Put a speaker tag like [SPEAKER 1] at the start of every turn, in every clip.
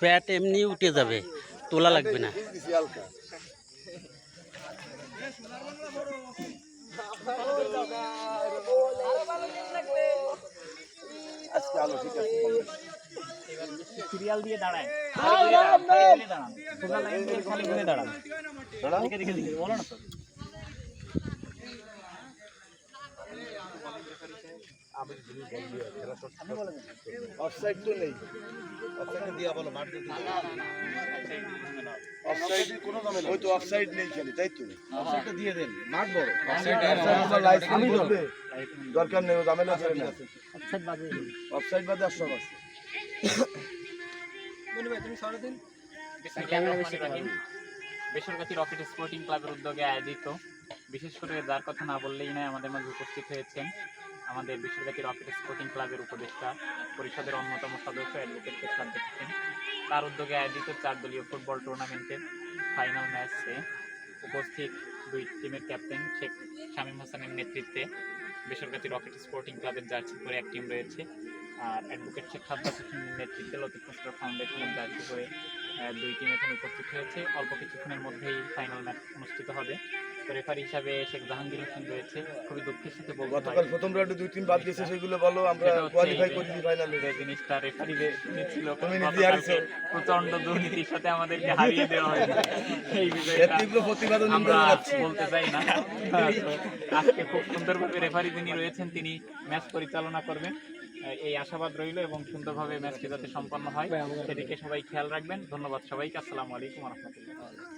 [SPEAKER 1] প্যাট এমনি উঠে যাবে তোলা লাগবে না।
[SPEAKER 2] বুঝ দিছি হালকা। আজকে আলো ঠিক আছে।
[SPEAKER 3] সিরিয়াল দিয়ে দাঁড়ায়। দাঁড়ান, দাঁড়ান। দাঁড়ান। দেখে দেখে দেখে বলো না
[SPEAKER 2] অফসাইড তো নেই। অফসাইড দিয়া বলো মাঠ দিতে অফসাইড কোনো দামে ওই তো অফসাইড নেই খেলে তাই তো? অফসাইডটা দিয়ে দেন। মাঠ বড়। অফসাইড তোমার লাইফ বলবে দরকার নেই ঝামেলা করে না।
[SPEAKER 3] অফসাইড
[SPEAKER 2] বাদে আর সব আছে।
[SPEAKER 3] বেসরকারি রকেট স্পোর্টিং ক্লাবের উদ্যোগে আয়োজিত। বিশেষ করে যার কথা না বললেই নয় আমাদের মাঝে উপস্থিত হয়েছেন আমাদের বেসরকারি রকেট স্পোর্টিং ক্লাবের উপদেষ্টা পরিষদের অন্যতম সদস্য অ্যাডভোকেট শেখার দেখেছেন। তার উদ্যোগে আয়োজিত চার দলীয় ফুটবল টুর্নামেন্টের ফাইনাল ম্যাচে উপস্থিত দুই টিমের ক্যাপ্টেন শেখ শামীম হাসানের নেতৃত্বে বেসরকারি রকেট স্পোর্টিং ক্লাবের জার্সি পরে এক টিম রয়েছে। আর অ্যাডভোকেট শেখ খাদ্দাস হোসেনের নেতৃত্বে লতিফ মাস্টার ফাউন্ডেশনের জার্সি পরে দুই টিম এখানে উপস্থিত হয়েছে। অল্প কিছুক্ষণের মধ্যেই ফাইনাল ম্যাচ অনুষ্ঠিত হবে। তো রেফারি হিসাবে শেখ জাহাঙ্গীর হোসেন রয়েছে। খুবই দুঃখের সাথে হয়
[SPEAKER 2] গতকাল প্রথম রাউন্ডে দুই তিন বাদ গেছে সেগুলো বলো আমরা কোয়ালিফাই ফাইনালে
[SPEAKER 3] জিনিসটা রেফারি ছিল প্রচণ্ড দুর্নীতির সাথে আমাদেরকে হারিয়ে দেওয়া হয়েছে। এই
[SPEAKER 2] তীব্র প্রতিবাদ
[SPEAKER 3] আমরা বলতে চাই না। আজকে খুব সুন্দরভাবে রেফারি যিনি রয়েছেন তিনি ম্যাচ পরিচালনা করবেন। এই আশাবাদ রইল এবং সুন্দরভাবে ম্যাচটি যাতে সম্পন্ন হয় সেদিকে সবাই খেয়াল রাখবেন। ধন্যবাদ সবাইকে। আসসালামু আলাইকুম রহমতুল্লাহ।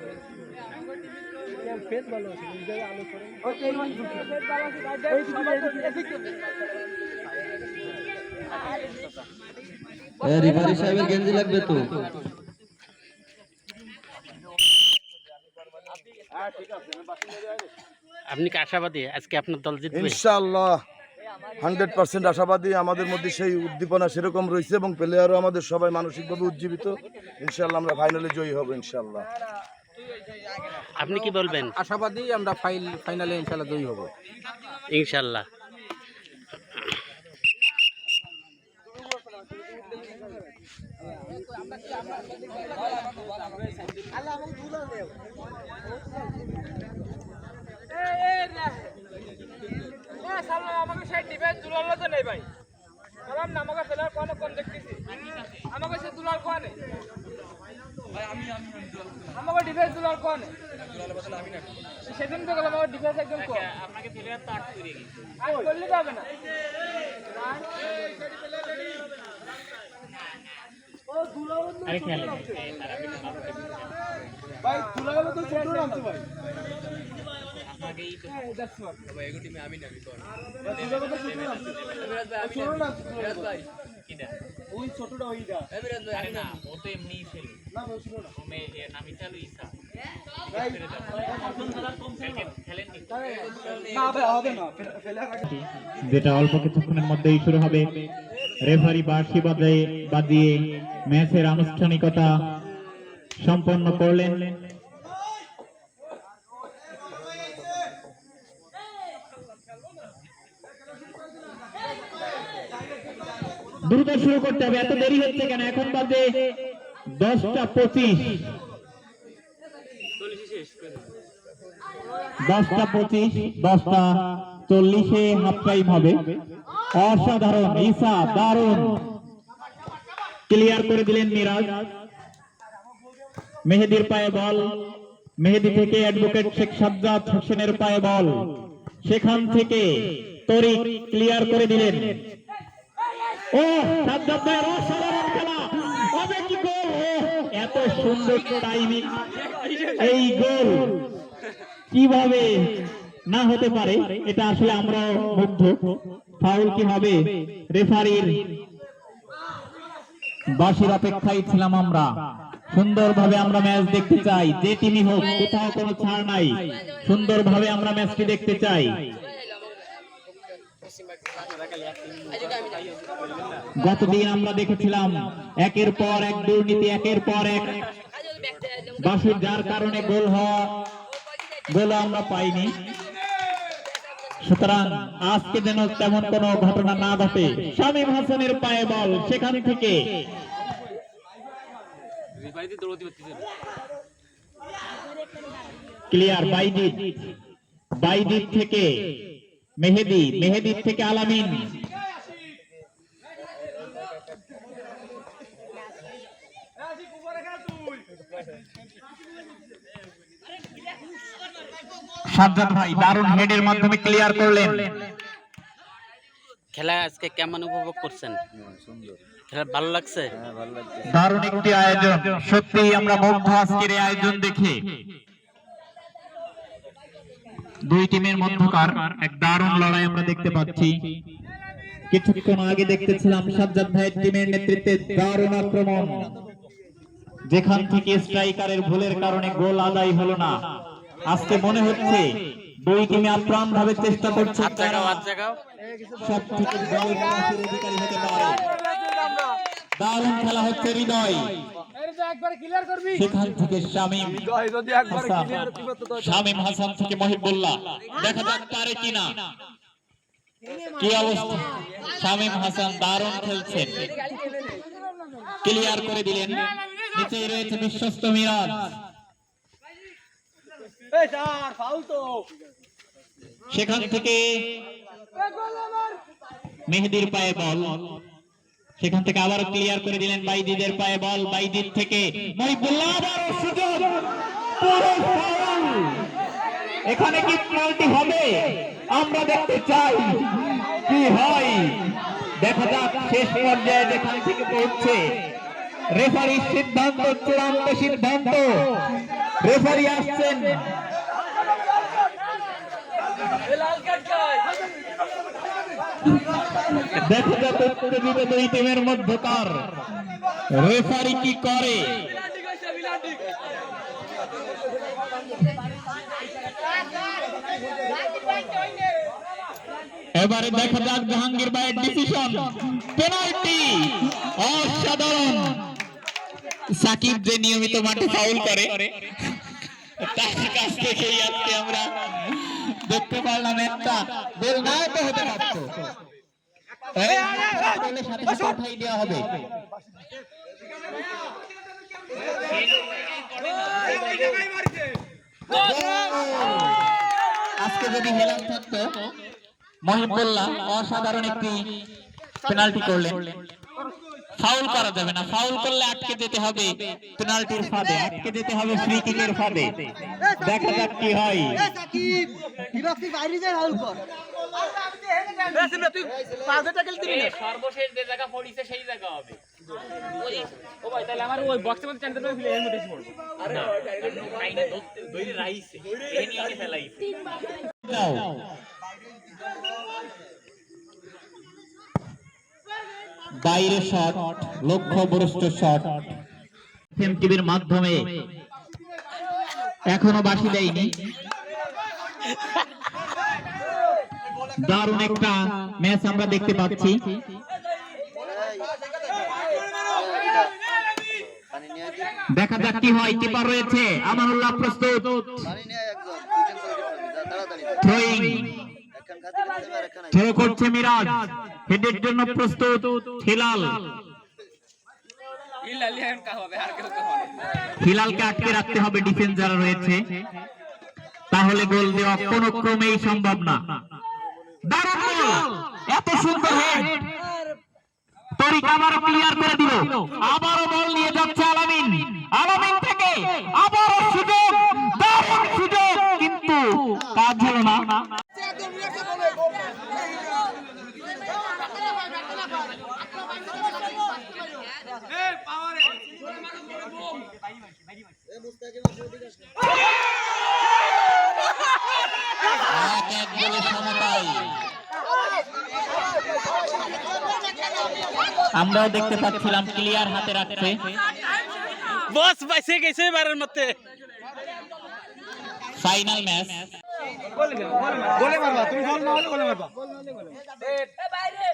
[SPEAKER 4] রিফারি সাহেবের গেঞ্জি লাগবে তো।
[SPEAKER 1] আপনি কি আশাবাদী? আজকে আপনার দল জিতবে?
[SPEAKER 2] ইনশাআল্লাহ হান্ড্রেড পার্সেন্ট আশাবাদী। আমাদের মধ্যে সেই উদ্দীপনা সেরকম রয়েছে এবং প্লেয়ারও আমাদের সবাই মানসিকভাবে উজ্জীবিত। ইনশাআল্লাহ আমরা ফাইনালে জয়ী হব ইনশাআল্লাহ।
[SPEAKER 1] আপনি কি বলবেন?
[SPEAKER 5] আশাবাদী আমরা ফাইল ফাইনালে ইনশাআল্লাহ জয়ী হব।
[SPEAKER 1] ইনশাল্লাহ
[SPEAKER 6] আমাকে সেই ডিফেন্স দুলাল তো নেই। ভাই আমাকে ফেলার কোন কোন দেখতেছি আমাকে সে দুলাল কোয়ানে আমাকে ডিফেন্স দুলাল কোয়ানে সেদিন তো গেলাম আমার ডিফেন্স একদম
[SPEAKER 3] আপনাকে তো আটকে রেখেছে
[SPEAKER 6] আর করলে হবে না।
[SPEAKER 3] আরে খেলে
[SPEAKER 2] ভাই তুলা গেল তো ছোট নামছে। ভাই
[SPEAKER 3] আপনাকেই তো
[SPEAKER 2] ওই ছোটটা ওইটা।
[SPEAKER 3] না ও তো এমনিই
[SPEAKER 7] যেটা অল্প কিছুক্ষণের মধ্যেই শুরু হবে। রেফারি বার্ষি বাজিয়ে বাজিয়ে ম্যাচের আনুষ্ঠানিকতা সম্পন্ন করলেন। দ্রুত শুরু করতে হবে এত দেরি হচ্ছে কেন? এখন বাজে দশটা পঁচিশ। দশটা পঁচিশ, দশটা চল্লিশে হাফ টাইম হবে। অসাধারণ ইসা দারুণ। ক্লিয়ার করে দিলেন মিরাজ। মেহেদির পায়ে বল। মেহেদি থেকে অ্যাডভোকেট শেখ সাজ্জাদ হোসেনের পায়ে বল। সেখান থেকে তরিক ক্লিয়ার করে দিলেন। ও, সাজ্জাদ ভাইয়ের অসাধারণ খেলা হবে কি গোল ও, এত সুন্দর টাইমিং এই গোল কীভাবে না হতে পারে, এটা আসলে আমরা মুগ্ধ। ফাউল কি হবে? রেফারির বাসির অপেক্ষায় ছিলাম আমরা। সুন্দরভাবে আমরা ম্যাচ দেখতে চাই। যে টিমই হোক, কোথাও কোনো ছাড় নাই। সুন্দরভাবে আমরা ম্যাচটি দেখতে চাই। গতদিন আমরা দেখেছিলাম একের পর এক দুর্নীতি একের পর এক বাসুর যার কারণে গোল হওয়া গোল আমরা পাইনি। সুতরাং আজকে যেন তেমন কোনো ঘটনা না ঘটে শামীম হাসানের পায়ে বল সেখান থেকে। ক্লিয়ার বাইদিত বাইদিত থেকে মেহেদি মেহেদির থেকে আলামিন। সাজ্জাদ ভাই দারুণ হেডের মাধ্যমে ক্লিয়ার করলেন।
[SPEAKER 1] খেলা আজকে কেমন উপভোগ করছেন? খেলা ভালো লাগছে?
[SPEAKER 7] দারুণ একটি আয়োজন। সত্যি আমরা মুগ্ধ আজকের এই আয়োজন দেখে। দুই টিমের মধ্যকার এক দারুণ লড়াই আমরা দেখতে পাচ্ছি। কিছুক্ষণ আগে দেখতেছিলাম সাজ্জাদ ভাইয়ের টিমের নেতৃত্বে দারুণ আক্রমণ। যেখান থেকে স্ট্রাইকারের ভুলের কারণে গোল আদায় হলো না। আজকে মনে হচ্ছে দুই টিমে আপ্রাণ ভাবে চেষ্টা করছে। সব থেকে অধিকারী হতে পারে দারুণ খেলা হচ্ছে হৃদয়।
[SPEAKER 6] একবার ক্লিয়ার করবি
[SPEAKER 7] সেখান থেকে শামীম
[SPEAKER 2] যদি একবার
[SPEAKER 7] হাসান।
[SPEAKER 2] ক্লিয়ার
[SPEAKER 7] শামীম হাসান থেকে মহিবুল্লাহ। দেখা যাক পারে কিনা। কি অবস্থা? শামীম হাসান দারুণ খেলছেন। ক্লিয়ার করে দিলেন। নিচে রয়েছে বিশ্বস্ত মিরাজ। সেখান থেকে মেহেদির পায়ে বল। সেখান থেকে আবারও ক্লিয়ার করে দিলেন বাইদিদের পায়ে বল। বাইদির থেকে। এখানে কি পেনাল্টি হবে? আমরা দেখতে চাই কি হয়। দেখা যাক, শেষ পর্যায়ে যেখান থেকে পৌঁছে। রেফারির সিদ্ধান্ত, চূড়ান্ত সিদ্ধান্ত। রেফারি আসছেন। দেখা যাক উত্তেজিত দুই টিমের মধ্যকার রেফারি কি করে? এবারে দেখা যাক জাহাঙ্গীর ভাইয়ের ডিসিশন পেনাল্টি অসাধারণ। সাকিব যে নিয়মিত মাঠে ফাউল করে, তার কাছ থেকেই আজকে আমরা দেখতে পারলাম একটা। গোল না তো হতে পারত দেওয়া হবে। আজকে যদি হেলাল থাকতো, মহিবুল্লাহ অসাধারণ একটি পেনাল্টি করলেন। ফাউল করা যাবে না। ফাউল করলে আটকে যেতে হবে। পেনাল্টির ফাঁদে আটকে যেতে হবে ফ্রি কিকের ফাঁদে। দেখা যাক কি হয়।
[SPEAKER 3] সর্বশেষ যে জায়গা পড়িছে সেই জায়গা হবে। ও ভাই তাহলে আমার ওই বক্সের মধ্যে চান্স দেবে এর মধ্যে পড়ব। না দইরে রাইছে। এই নিয়ে ফেলাইছে।
[SPEAKER 7] বাইরে শট, লক্ষ্য ভ্রষ্ট শট। টিভির মাধ্যমে এখনও বাসি দেয়নি। দারুণ একটা ম্যাচ আমরা দেখতে পাচ্ছি। দেখা যাক কি হয়, কিপার রয়েছে। আমানুল্লাহ প্রস্তুত। থ্রো করছে মিরাজ। হেডের জন্য প্রস্তুত হিলাল। হিলালকে আটকে রাখতে হবে ডিফেন্স যারা রয়েছে। তাহলে গোল দেওয়া কোনো ক্রমেই সম্ভব না। এত সুন্দর হেড তরিক আবার ক্লিয়ার করে দিল। আবারও বল নিয়ে যাচ্ছে আলামিন। আলামিন থেকে আবারও সুযোগ! সুযোগ! কিন্তু কাজ হলো না।
[SPEAKER 3] আমরাও দেখতে পাচ্ছিলাম ক্লিয়ার হাতে রাখছে
[SPEAKER 1] বস পাইছে গেছে এবারের মতে
[SPEAKER 3] ফাইনাল ম্যাচ
[SPEAKER 4] গোলে মারবা তুমি গোল না হলে মারবা। এ বাইরে।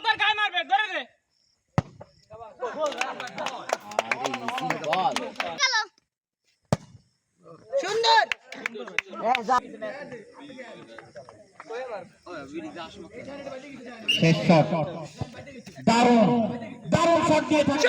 [SPEAKER 6] তোর গায়ে মারবে ধরে দে
[SPEAKER 7] শেষ শট। দারুণ দারুণ শট দিয়ে থাকে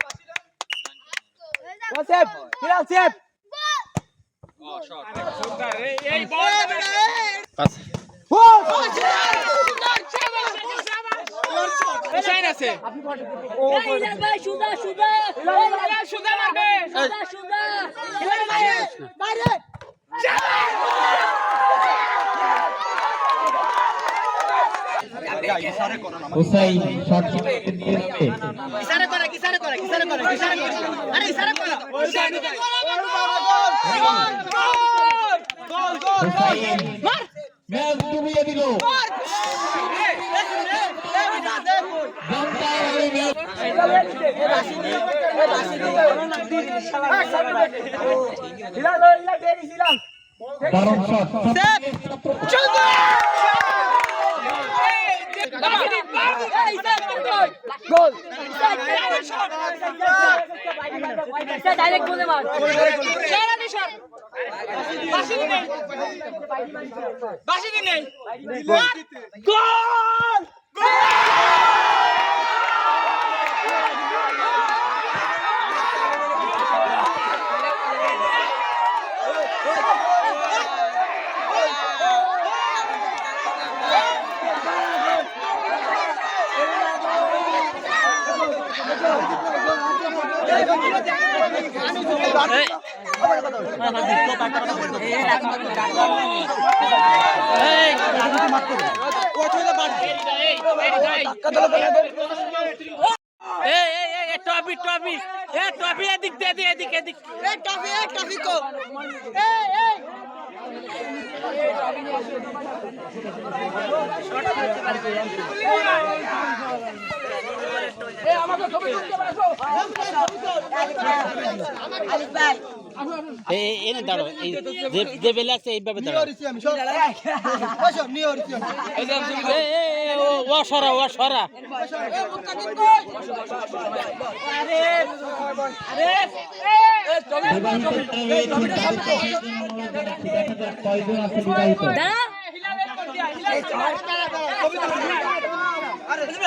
[SPEAKER 8] সুদা
[SPEAKER 6] মারবে
[SPEAKER 8] সুদা সুদা
[SPEAKER 7] হুসাইন শট দিয়ে দিয়েছে হুসাইন ম্যাচ ডুবিয়ে দিল জানতাম আমি ম্যাচ দারুণ শট
[SPEAKER 8] গোল ডাইরেক্ট বলে মার
[SPEAKER 6] সেরা শট বাসি দিনে বাসি দিনে গোল
[SPEAKER 1] এই টপি টপি এ টপি এদিক দে এদিক এদিক এদিক এই টপি এই টপি কো এই এই এই এই, এনে দাঁড়াও যে যে বেলে আছে এইভাবে দাঁড়াও। এই, এই, এই, ও সরা ও সরা।
[SPEAKER 7] বিবাহিত? রয়েছে